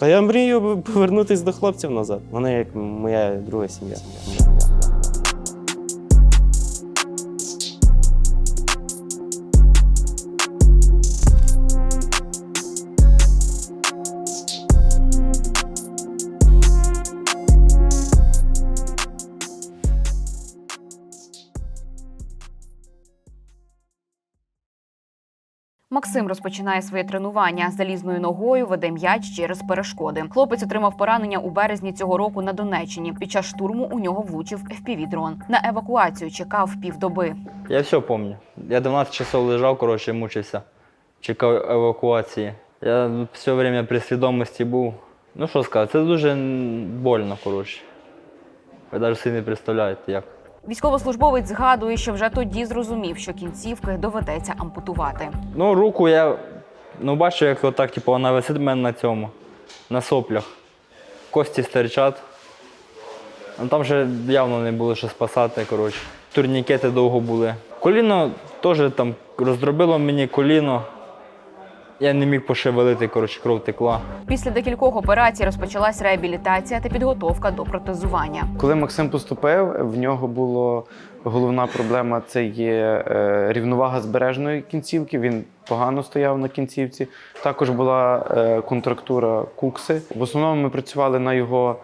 Та я мрію повернутися до хлопців назад. Вони як моя друга сім'я. Максим розпочинає своє тренування залізною ногою, веде м'яч через перешкоди. Хлопець отримав поранення у березні цього року на Донеччині. Під час штурму у нього влучив FPV-дрон. На евакуацію чекав півдоби. Я все помню. Я 12 часов лежав, коротше, мучився. Чекав евакуації. Я все время при свідомості був. Ну що сказати, це дуже больно, коротше. Ви навіть не представляєте, як. Військовослужбовець згадує, що вже тоді зрозумів, що кінцівки доведеться ампутувати. Ну, руку я ну, бачу, як отак, типу, вона висить в мене на цьому, на соплях. Кості стирчать. Ну, там вже явно не було що спасати, коротше. Турнікети довго були. Коліно теж там роздробило мені коліно. Я не міг пошевелити, коротше, кров текла. Після декількох операцій розпочалась реабілітація та підготовка до протезування. Коли Максим поступив, в нього була головна проблема це є е, рівновага збережної кінцівки. Він погано стояв на кінцівці. Також була е, контрактура кукси. В основному ми працювали на його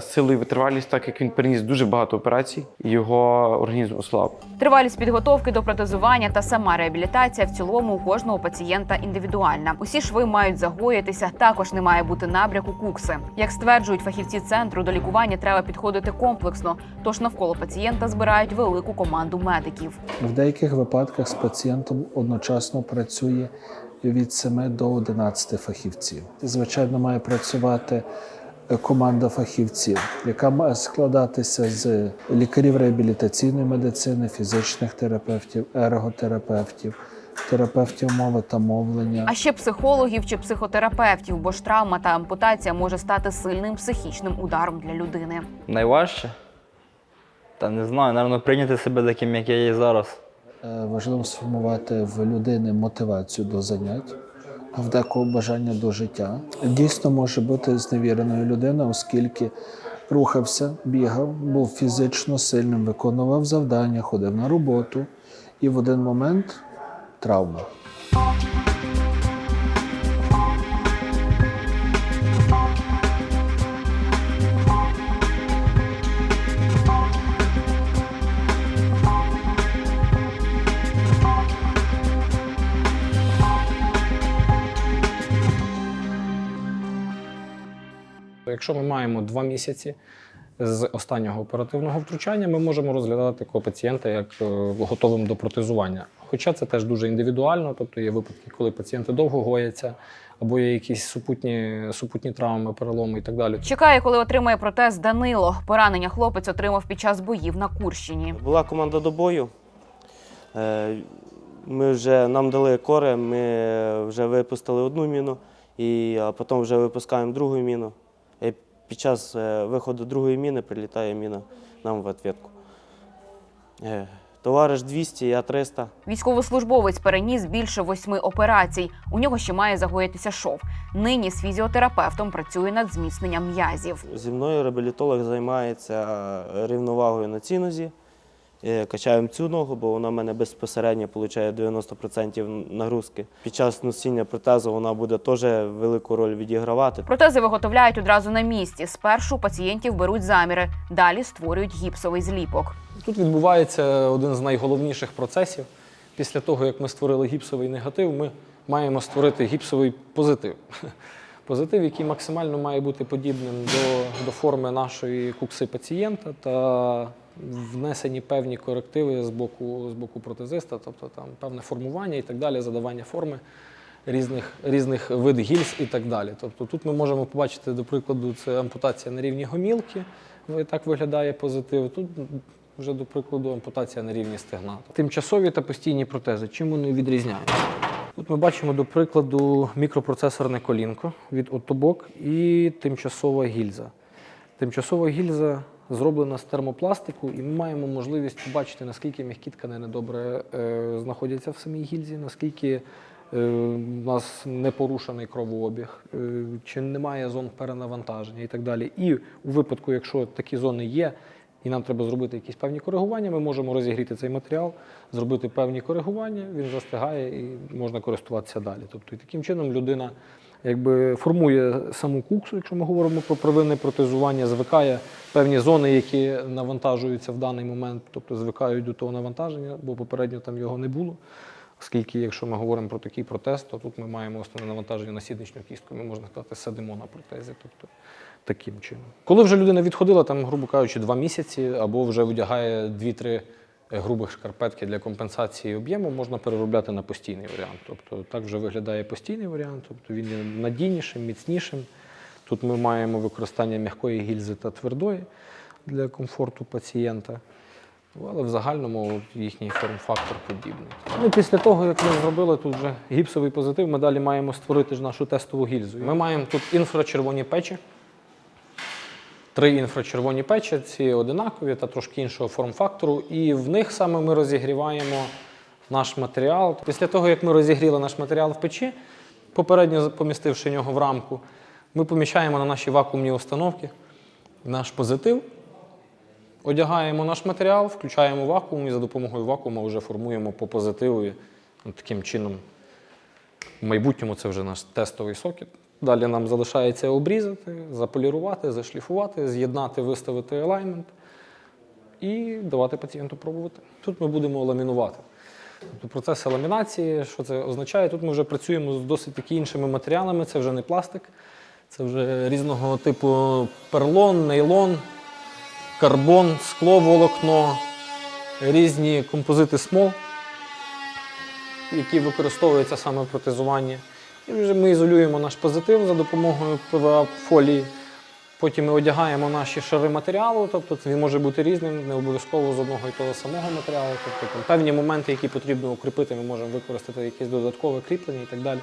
силу і витривалість, так як він переніс дуже багато операцій, його організм ослаб. Тривалість підготовки до протезування та сама реабілітація в цілому у кожного пацієнта індивідуальна. Усі шви мають загоїтися. Також не має бути набряку кукси. Як стверджують фахівці центру, до лікування треба підходити комплексно. Тож навколо пацієнта збирають велику команду медиків. В деяких випадках з пацієнтом одночасно працює від 7 до 11 фахівців. Звичайно, має працювати е, команда фахівців, яка має складатися з лікарів реабілітаційної медицини, фізичних терапевтів, ерготерапевтів, терапевтів мови та мовлення. А ще психологів чи психотерапевтів, бо ж травма та ампутація може стати сильним психічним ударом для людини. Найважче? Та не знаю, напевно, прийняти себе таким, як я є зараз. Е, Важливо сформувати в людини мотивацію до занять, в декого бажання до життя. Дійсно може бути зневіреною людина, оскільки рухався, бігав, був фізично сильним, виконував завдання, ходив на роботу, і в один момент травма. Якщо ми маємо два місяці з останнього оперативного втручання, ми можемо розглядати такого пацієнта як е, готовим до протезування. Хоча це теж дуже індивідуально, тобто є випадки, коли пацієнти довго гояться, або є якісь супутні, супутні травми, переломи і так далі. Чекає, коли отримає протез Данило. Поранення хлопець отримав під час боїв на Курщині. Була команда до бою. Е, Ми вже нам дали кори, ми вже випустили одну міну, і а потім вже випускаємо другу міну. Під час е, виходу другої міни прилітає міна нам в відповідку. Е, Товариш 200, я 300. Військовослужбовець переніс більше восьми операцій. У нього ще має загоїтися шов. Нині з фізіотерапевтом працює над зміцненням м'язів. Зі мною реабілітолог займається рівновагою на цій нозі. Е, Качаємо цю ногу, бо вона в мене безпосередньо отримує 90% нагрузки. Під час носіння протезу вона буде теж велику роль відігравати. Протези виготовляють одразу на місці. Спершу пацієнтів беруть заміри, далі створюють гіпсовий зліпок. Тут відбувається один з найголовніших процесів. Після того, як ми створили гіпсовий негатив, ми маємо створити гіпсовий позитив. Позитив, який максимально має бути подібним до, до форми нашої кукси пацієнта та внесені певні корективи з боку, з боку протезиста, тобто там певне формування і так далі, задавання форми різних, різних вид гільз і так далі. Тобто тут ми можемо побачити, до прикладу, це ампутація на рівні гомілки, так виглядає позитив. Тут вже, до прикладу, ампутація на рівні стегна. Тимчасові та постійні протези. Чим вони відрізняються? Тут ми бачимо, до прикладу, мікропроцесорне колінко від отобок і тимчасова гільза. Тимчасова гільза зроблена з термопластику, і ми маємо можливість побачити, наскільки м'які тканини добре е, знаходяться в самій гільзі, наскільки е, у нас не порушений кровообіг, е, чи немає зон перенавантаження і так далі. І у випадку, якщо такі зони є, і нам треба зробити якісь певні коригування, ми можемо розігріти цей матеріал, зробити певні коригування, він застигає і можна користуватися далі. Тобто і таким чином людина якби формує саму куксу, якщо ми говоримо про первинне протезування, звикає певні зони, які навантажуються в даний момент, тобто звикають до того навантаження, бо попередньо там його не було. Оскільки, якщо ми говоримо про такий протез, то тут ми маємо основне навантаження на сідничну кістку, ми можна сказати, сидимо на протезі. Тобто таким чином. Коли вже людина відходила, там, грубо кажучи, два місяці, або вже дві-три е, грубих шкарпетки для компенсації об'єму, можна переробляти на постійний варіант. Тобто так вже виглядає постійний варіант, тобто він є надійнішим, міцнішим. Тут ми маємо використання м'якої гільзи та твердої для комфорту пацієнта. Але в загальному їхній форм-фактор подібний. Ну, після того, як ми зробили тут вже гіпсовий позитив, ми далі маємо створити ж нашу тестову гільзу. Ми маємо тут інфрачервоні печі. Три інфрачервоні печі, ці одинакові та трошки іншого форм-фактору. І в них саме ми розігріваємо наш матеріал. Після того, як ми розігріли наш матеріал в печі, попередньо помістивши його в рамку, ми поміщаємо на наші вакуумні установки наш позитив. Одягаємо наш матеріал, включаємо вакуум і за допомогою вакуума вже формуємо по позитиву. Таким чином, в майбутньому це вже наш тестовий сокет. Далі нам залишається обрізати, заполірувати, зашліфувати, з'єднати, виставити елаймент і давати пацієнту пробувати. Тут ми будемо ламінувати. Тобто процес ламінації, що це означає? Тут ми вже працюємо з досить таки іншими матеріалами, це вже не пластик, це вже різного типу перлон, нейлон, карбон, скло, волокно, різні композити смол, які використовуються саме в протезуванні. І вже ми ізолюємо наш позитив за допомогою ПВА-фолії. Потім ми одягаємо наші шари матеріалу, тобто він може бути різним, не обов'язково з одного і того самого матеріалу. Тобто там певні моменти, які потрібно укріпити, ми можемо використати якесь додаткове кріплення і так далі.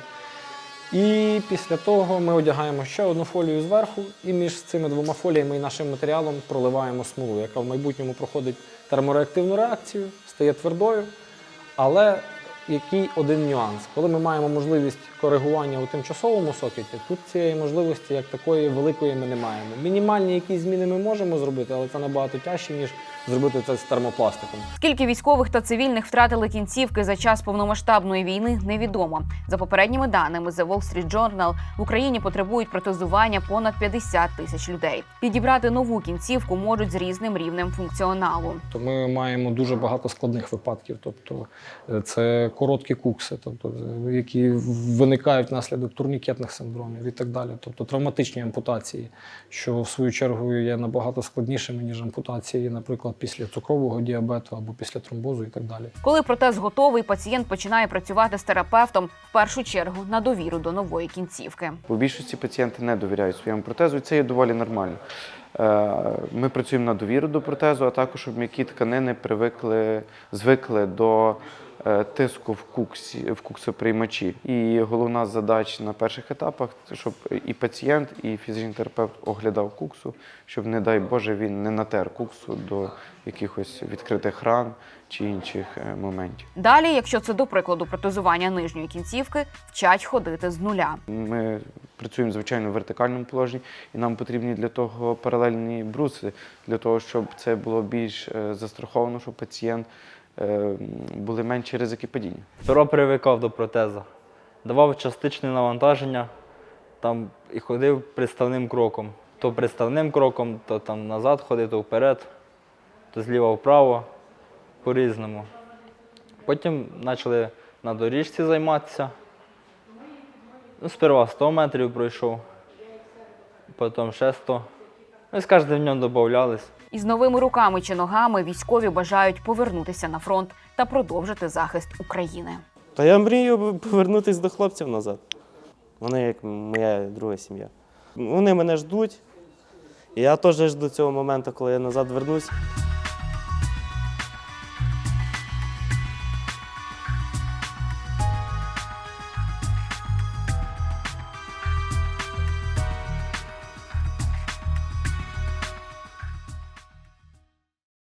І після того ми одягаємо ще одну фолію зверху, і між цими двома фоліями і нашим матеріалом проливаємо смолу, яка в майбутньому проходить термореактивну реакцію, стає твердою. Але який один нюанс? Коли ми маємо можливість коригування у тимчасовому сокеті, тут цієї можливості як такої великої ми не маємо. Мінімальні якісь зміни ми можемо зробити, але це набагато тяжче, ніж зробити це з термопластиком. Скільки військових та цивільних втратили кінцівки за час повномасштабної війни, невідомо. За попередніми даними The Wall Street Journal, в Україні потребують протезування понад 50 тисяч людей. Підібрати нову кінцівку можуть з різним рівнем функціоналу. То ми маємо дуже багато складних випадків. Тобто е, це короткі кукси, тобто, е, які виникають внаслідок турнікетних синдромів і так далі. Тобто травматичні ампутації, що в свою чергу є набагато складнішими, ніж ампутації, наприклад, після цукрового діабету або після тромбозу і так далі. Коли протез готовий, пацієнт починає працювати з терапевтом в першу чергу на довіру до нової кінцівки. У більшості пацієнти не довіряють своєму протезу, і це є доволі нормально. Е, Ми працюємо на довіру до протезу, а також щоб м'які тканини привикли, звикли до е, тиску в куксі, в куксоприймачі. І головна задача на перших етапах, щоб і пацієнт, і фізичний терапевт оглядав куксу, щоб, не дай Боже, він не натер куксу до якихось відкритих ран чи інших е, моментів. Далі, якщо це до прикладу протезування нижньої кінцівки, вчать ходити з нуля. Ми працюємо звичайно в вертикальному положенні, і нам потрібні для того паралельні бруси, для того, щоб це було більш е, застраховано, щоб пацієнт е, були менші ризики падіння. Перо привикав до протеза. Давав частичне навантаження там, і ходив приставним кроком. То приставним кроком, то там назад ходив, то вперед, то зліва вправо, по-різному. Потім почали на доріжці займатися. Ну, сперва 100 метрів пройшов, потім ще 100. Ну, і з кожним днем додавались. Із новими руками чи ногами військові бажають повернутися на фронт та продовжити захист України. Та я мрію повернутися до хлопців назад. Вони як моя друга сім'я. Вони мене ждуть. І я теж жду цього моменту, коли я назад вернусь.